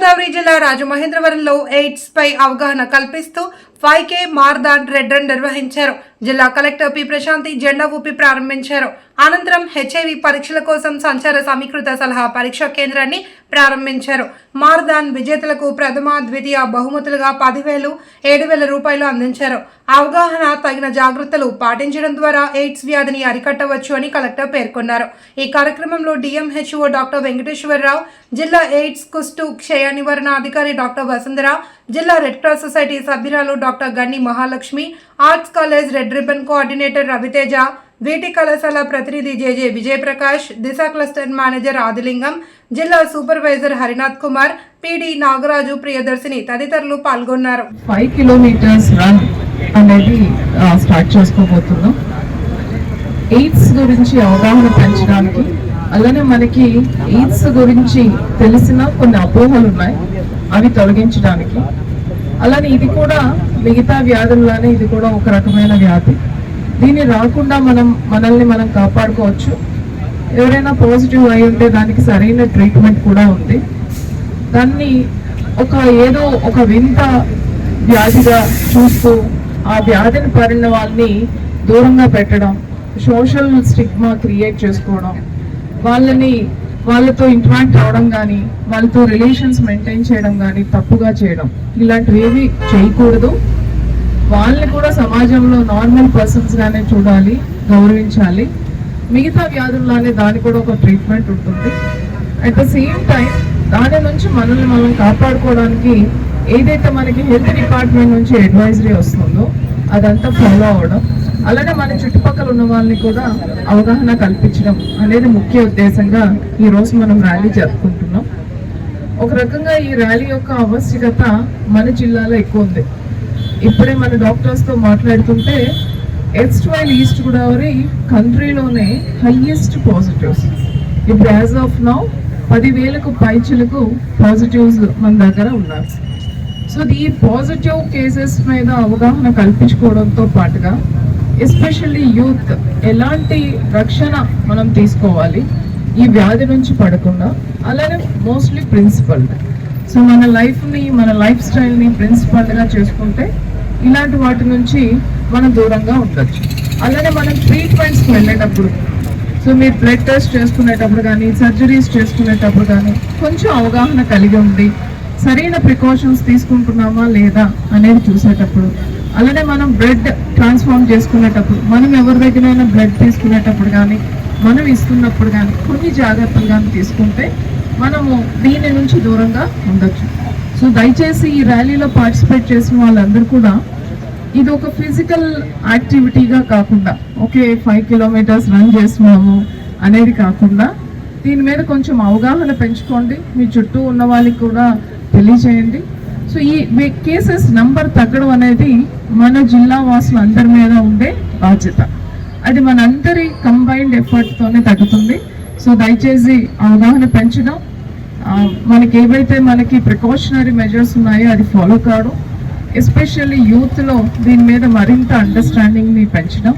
తూర్పుగోదావరి జిల్లా రాజమహేంద్రవరంలో ఎయిడ్స్ పై అవగాహన కల్పిస్తూ five K marathon red run నిర్వహించారు. జిల్లా కలెక్టర్ పి ప్రశాంతి జెండా ఊపి ప్రారంభించారు. అనంతరం హెచ్ఐవి పరీక్షల కోసం సంచార సమీకృత సలహా పరీక్షా కేంద్రాన్ని ప్రారంభించారు. మార్దాన్ విజేతలకు ప్రథమ ద్వితీయ బహుమతులుగా పదివేలు ఏడు వేల రూపాయలు అందించారు. అవగాహన తగిన జాగ్రత్తలు పాటించడం ద్వారా ఎయిడ్స్ వ్యాధిని అరికట్టవచ్చు అని కలెక్టర్ పేర్కొన్నారు. ఈ కార్యక్రమంలో డిఎంహెచ్ఓ డాక్టర్ వెంకటేశ్వరరావు జిల్లా ఎయిడ్స్ కుస్టు క్షయ నివారణ అధికారి డాక్టర్ వసుంధర జిల్లా రెడ్ క్రాస్ సొసైటీ సభ్యురాలు doctor Ganni Mahalakshmi arts college red ribbon coordinator Raviteja వీటి కళాశాల ప్రతినిధి JJ Vijayaprakash Disha cluster manager Adilingam జిల్లా సూపర్వైజర్ హరినాథ్ కుమార్ పిడి నాగరాజు ప్రియదర్శిని తదితరులు పాల్గొన్నారు. ఫైవ్ కిలోమీటర్స్ రన్ అనేది స్టార్ట్ చేసుకోబోతున్నాం. ఎయిడ్స్ గురించి అవగాహన పెంచడానికి అలానే మనకి ఎయిడ్స్ గురించి తెలిసిన కొన్ని అపోహలు ఉన్నాయి అవి తొలగించడానికి. అలానే ఇది కూడా మిగతా వ్యాధుల్లానే ఇది కూడా ఒక రకమైన వ్యాధి. దీన్ని రాకుండా మనం మనల్ని మనం కాపాడుకోవచ్చు. ఎవరైనా పాజిటివ్ అయి ఉంటే దానికి సరైన ట్రీట్మెంట్ కూడా ఉంది. దాన్ని ఒక ఏదో ఒక వింత వ్యాధిగా చూస్తూ ఆ వ్యాధిని పరిణ వాళ్ళని దూరంగా పెట్టడం సోషల్ స్టిగ్మా క్రియేట్ చేసుకోవడం వాళ్ళని వాళ్ళతో ఇంటరాక్ట్ అవ్వడం కానీ వాళ్ళతో రిలేషన్స్ మెయింటైన్ చేయడం కానీ తప్పుగా చేయడం. ఇలాంటివి ఏవి చేయకూడదు. వాళ్ళని కూడా సమాజంలో నార్మల్ పర్సన్స్గానే చూడాలి గౌరవించాలి. మిగతా వ్యాధుల్లానే దాని కూడా ఒక ట్రీట్మెంట్ ఉంటుంది. అట్ ద సేమ్ టైం దాని నుంచి మనల్ని మనం కాపాడుకోవడానికి ఏదైతే మనకి హెల్త్ డిపార్ట్మెంట్ నుంచి అడ్వైజరీ వస్తుందో అదంతా ఫాలో అవ్వడం అలానే మన చుట్టుపక్కల ఉన్న వాళ్ళని కూడా అవగాహన కల్పించడం అనేది ముఖ్య ఉద్దేశంగా ఈరోజు మనం ర్యాలీ జరుపుకుంటున్నాం. ఒక రకంగా ఈ ర్యాలీ యొక్క ఆవశ్యకత మన జిల్లాలో ఎక్కువ ఉంది. ఇప్పుడే మన డాక్టర్స్తో మాట్లాడుతుంటే ఎస్ట్ వైల్ ఈస్ట్ గోదావరి కంట్రీలోనే హైయెస్ట్ పాజిటివ్స్ ఇప్పుడు యాజ్ ఆఫ్ నౌ పదివేలకు పైచులకు పాజిటివ్స్ మన దగ్గర ఉన్నారు. సో ఈ పాజిటివ్ కేసెస్ మీద అవగాహన కల్పించుకోవడంతో పాటుగా ఎస్పెషల్లీ యూత్ ఎలాంటి రక్షణ మనం తీసుకోవాలి? ఈ వ్యాధి నుంచి పడకుండా. అలానే మోస్ట్లీ ప్రిన్సిపల్. సో మన లైఫ్ని మన లైఫ్ స్టైల్ని ప్రిన్సిపల్గా చేసుకుంటే ఇలాంటి వాటి నుంచి మనం దూరంగా ఉండొచ్చు. అలానే మనం ట్రీట్మెంట్స్కి వెళ్ళేటప్పుడు. సో మీరు బ్లడ్ టెస్ట్ చేసుకునేటప్పుడు కానీ సర్జరీస్ చేసుకునేటప్పుడు కానీ కొంచెం అవగాహన కలిగి ఉండి సరైన ప్రికాషన్స్ తీసుకుంటున్నామా లేదా అనేది చూసేటప్పుడు అలానే మనం బ్లడ్ ట్రాన్స్ఫార్మ్ చేసుకునేటప్పుడు మనం ఎవరి దగ్గరైనా బ్లడ్ తీసుకునేటప్పుడు కానీ మనం ఇస్తున్నప్పుడు కానీ కొన్ని జాగ్రత్తలు కానీ తీసుకుంటే మనము దీని నుంచి దూరంగా ఉండొచ్చు. సో దయచేసి ఈ ర్యాలీలో పార్టిసిపేట్ చేసిన వాళ్ళందరూ కూడా ఇది ఒక ఫిజికల్ యాక్టివిటీగా కాకుండా ఓకే ఫైవ్ కిలోమీటర్స్ రన్ చేస్తున్నాము అనేది కాకుండా దీని మీద కొంచెం అవగాహన పెంచుకోండి. మీ చుట్టూ ఉన్న వాళ్ళకి కూడా తెలియజేయండి. సో ఈ కేసెస్ నంబర్ తగ్గడం అనేది మన జిల్లా వాసులు అందరి మీద ఉండే బాధ్యత. అది మనందరి కంబైన్డ్ ఎఫర్ట్తోనే తగ్గుతుంది. సో దయచేసి అవగాహన పెంచడం మనకి ఏవైతే మనకి ప్రికాషనరీ మెజర్స్ ఉన్నాయో అది ఫాలో కావడం. ఎస్పెషల్లీ యూత్లో దీని మీద మరింత అండర్స్టాండింగ్ని పెంచడం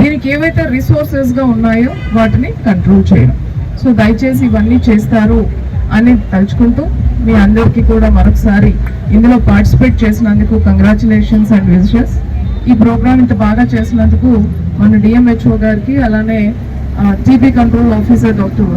దీనికి ఏవైతే రిసోర్సెస్గా ఉన్నాయో వాటిని కంట్రోల్ చేయడం. సో దయచేసి ఇవన్నీ చేస్తారు అని తలుచుకుంటూ మీ అందరికీ కూడా మరొకసారి ఇందులో పార్టిసిపేట్ చేసినందుకు కంగ్రాచులేషన్స్ అండ్ విజిటర్స్ ఈ ప్రోగ్రామ్ ఇంత బాగా చేసినందుకు మన డిఎంహెచ్ఓ గారికి అలానే టీబీ కంట్రోల్ ఆఫీసర్ డాక్టర్